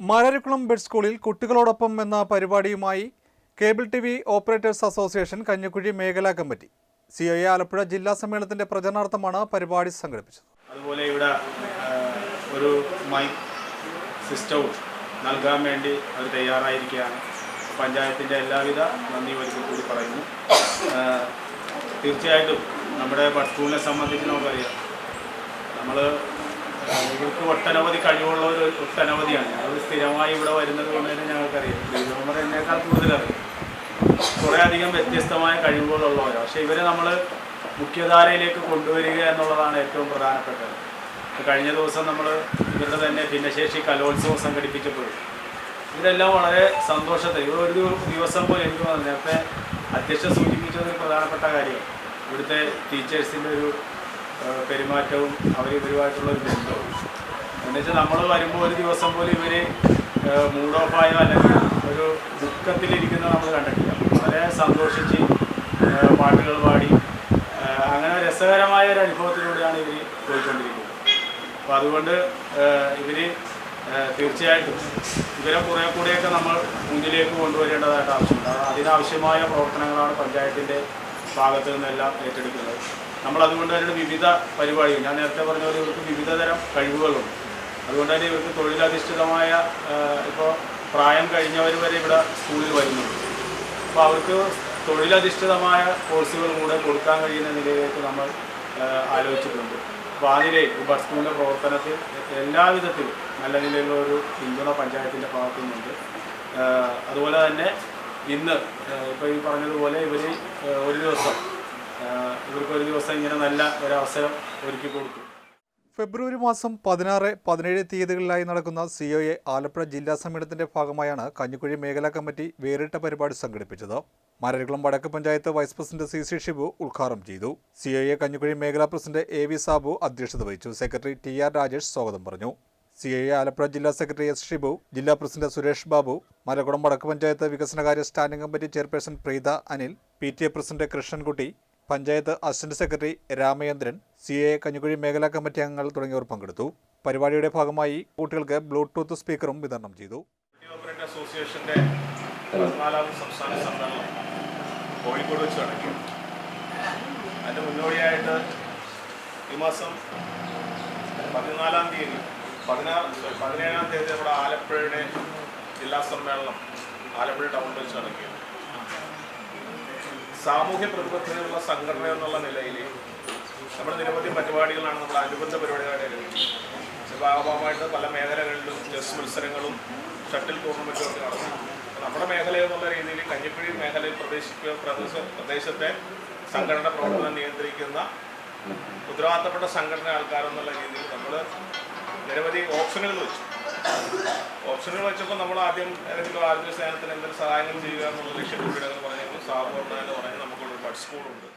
Mararikulam bed സ്കൂളിൽ കുട്ടികളോടൊപ്പം എന്ന പരിപാടിയുമായി cable T V operators association Kanjikuzhi മേഖലാ കമ്മിറ്റി. സി ഐ ആലപ്പുഴ ജില്ലാ സമ്മേളനത്തിന്റെ പ്രചരണാർത്ഥമാണ് പരിപാടി സംഘടിപ്പിച്ചത്. അതുപോലെ ഇവിടെ ഒരു മൈക്ക് സിസ്റ്റവും നൽകാൻ വേണ്ടി അവർ തയ്യാറായിരിക്കുകയാണ്. പഞ്ചായത്തിന്റെ എല്ലാവിധ നന്ദി ഒരിക്കൽ കൂടി പറയുന്നു. തീർച്ചയായിട്ടും നമ്മുടെ ബഡ് സ്കൂളിനെ സംബന്ധിച്ച് നമുക്കറിയാം. ഇവർക്ക് ഒട്ടനവധി കഴിവുള്ളവർ ഒട്ടനവധിയാണ്. ഞങ്ങൾ സ്ഥിരമായി ഇവിടെ വരുന്നത് കൊണ്ട് തന്നെ ഞങ്ങൾക്കറിയാം. നമ്മൾ എന്നേക്കാൾ കൂടുതലറിയാം കുറേ അധികം വ്യത്യസ്തമായ കഴിവുകളുള്ളവരാണ് പക്ഷേ ഇവരെ നമ്മൾ മുഖ്യധാരയിലേക്ക് കൊണ്ടുവരിക എന്നുള്ളതാണ് ഏറ്റവും പ്രധാനപ്പെട്ടത്. കഴിഞ്ഞ ദിവസം നമ്മൾ ഇവരുടെ തന്നെ ഭിന്നശേഷി കലോത്സവം സംഘടിപ്പിച്ചപ്പോഴും ഇവരെല്ലാം വളരെ സന്തോഷത്തിൽ ഇവർ ഒരു ദിവസം പോലെ എനിക്ക് തോന്നുന്നു നേരത്തെ അധ്യക്ഷ സൂചിപ്പിച്ചത് പ്രധാനപ്പെട്ട കാര്യം. ഇവിടുത്തെ ടീച്ചേഴ്സിന്റെ ഒരു പെരുമാറ്റവും അവർ ഇവരുമായിട്ടുള്ള ഒരു ബന്ധവും. എന്നുവെച്ചാൽ നമ്മൾ വരുമ്പോൾ ഒരു ദിവസം പോലും ഇവർ മൂഡ് ഓഫായോ അല്ലെങ്കിൽ ഒരു ദുഃഖത്തിലിരിക്കുന്ന നമ്മൾ കണ്ടിട്ടില്ല. വളരെ സന്തോഷിച്ച് പാട്ടുകൾ പാടി അങ്ങനെ രസകരമായ ഒരു അനുഭവത്തിലൂടെയാണ് ഇവർ പോയിക്കൊണ്ടിരിക്കുന്നത്. അപ്പോൾ അതുകൊണ്ട് ഇവർ തീർച്ചയായിട്ടും ഇവരെ കുറേ കൂടെയൊക്കെ നമ്മൾ മുന്നിലേക്ക് കൊണ്ടുവരേണ്ടതായിട്ട് ആവശ്യമുണ്ട്. അത് അതിനാവശ്യമായ പ്രവർത്തനങ്ങളാണ് പഞ്ചായത്തിന്റെ ഭാഗത്തു നിന്നെല്ലാം ഏറ്റെടുക്കുന്നത്. നമ്മൾ അതുകൊണ്ട് തന്നെ വിവിധ പരിപാടികൾ ഞാൻ നേരത്തെ പറഞ്ഞ ഇവർക്ക് വിവിധ തരം കഴിവുകളുണ്ട്. അതുകൊണ്ട് തന്നെ ഇവർക്ക് തൊഴിലധിഷ്ഠിതമായ ഇപ്പോൾ പ്രായം കഴിഞ്ഞവർ വരെ ഇവിടെ സ്കൂളിൽ വരുന്നുണ്ട് അപ്പോൾ അവർക്ക് തൊഴിലധിഷ്ഠിതമായ കോഴ്സുകൾ കൂടെ കൊടുക്കാൻ കഴിയുന്ന നിലയിലേക്ക് നമ്മൾ ആലോചിച്ചിട്ടുണ്ട്. അപ്പോൾ ആ നിലയിൽ ബസ് സ്കൂളിന്റെ പ്രവർത്തനത്തിൽ എല്ലാവിധത്തിലും നല്ല നിലയിലുള്ള ഒരു പിന്തുണ പഞ്ചായത്തിന്റെ ഭാഗത്തു നിന്നുണ്ട് അതുപോലെ തന്നെ ഇന്ന് ഇപ്പോൾ ഈ പറഞ്ഞതുപോലെ ഇവർ ഒരു ദിവസം ഇവർക്ക് ഒരു ദിവസം ഇങ്ങനെ നല്ല ഒരു അവസരം ഒരുക്കി കൊടുക്കും ഫെബ്രുവരി മാസം പതിനാറ് പതിനേഴ് തീയതികളിലായി നടക്കുന്ന സി ഒ എ ആലപ്പുഴ ജില്ലാ സമ്മേളനത്തിന്റെ ഭാഗമായാണ് കഞ്ഞിക്കുഴി മേഖലാ കമ്മിറ്റി വേറിട്ട പരിപാടി സംഘടിപ്പിച്ചത്. മാരരികുളം വടക്ക് panchayat vice president C C Shibu ഉദ്ഘാടനം ചെയ്തു. സി ഒ എ കഞ്ഞിക്കുഴി മേഖലാ പ്രസിഡന്റ് എ വി സാബു അധ്യക്ഷത വഹിച്ചു. സെക്രട്ടറി ടി ആർ രാജേഷ് സ്വാഗതം പറഞ്ഞു. സി ഐ ആലപ്പുഴ ജില്ലാ സെക്രട്ടറി എസ് ഷിബു ജില്ലാ പ്രസിഡന്റ് സുരേഷ് ബാബു മലക്കുളം വടക്ക് പഞ്ചായത്ത് വികസനകാര്യ standing committee chairperson Preetha Anil P T A president Krishnankutty panchayat assistant secretary Ramachandran C A Kanjikuzhi മേഖലാ കമ്മിറ്റി അംഗങ്ങൾ തുടങ്ങിയവർ പങ്കെടുത്തു. പരിപാടിയുടെ ഭാഗമായി കുട്ടികൾക്ക് ബ്ലൂടൂത്ത് സ്പീക്കറും വിതരണം ചെയ്തു. അസോസിയേഷന്റെ പതിനാലാമത് സംസ്ഥാന സമ്മേളനം കോഴിക്കോട് വെച്ച് നടക്കും. അതിന്റെ മുന്നോടിയായിട്ട് ഈ മാസം പതിനാലാം തീയതി പതിനാറ് പതിനേഴാം തീയതി നമ്മുടെ ആലപ്പുഴയുടെ ജില്ലാ സമ്മേളനം ആലപ്പുഴ ടൗണിൽ വെച്ച് നടക്കുകയാണ്. സാമൂഹ്യ പ്രതിബദ്ധതയുള്ള സംഘടന എന്നുള്ള നിലയിൽ നമ്മുടെ നിരവധി പരിപാടികളാണ് നമ്മുടെ അനുബന്ധ ആരംഭിച്ചത് ഭാഗമായിട്ട് പല മേഖലകളിലും ചെസ് മത്സരങ്ങളും ഷട്ടിൽ ടൂർണമെന്റും ഒക്കെ നടന്നു. നമ്മുടെ മേഖല എന്നുള്ള രീതിയിൽ കഞ്ഞിക്കുഴി മേഖലയിൽ പ്രദേശിക്ക പ്രദേശ പ്രദേശത്തെ സംഘടന പ്രവർത്തനം നിയന്ത്രിക്കുന്ന ഉത്തരവാദിത്തപ്പെട്ട സംഘടന ആൾക്കാരെന്നുള്ള രീതിയിൽ നമ്മൾ നിരവധി ഓപ്ഷനുകൾ വെച്ചു. ഓപ്ഷനുകൾ വെച്ചപ്പോൾ നമ്മൾ ആദ്യം ഏതെങ്കിലും ആരോഗ്യ സേനത്തിന് എന്തെങ്കിലും സഹായങ്ങൾ ചെയ്യുക എന്നുള്ള ലക്ഷ്യത്തോടെ പറഞ്ഞപ്പോൾ സാധാരണ എന്ന് പറഞ്ഞാൽ നമുക്കുള്ളൊരു ബഡ് സ്കൂളുണ്ട്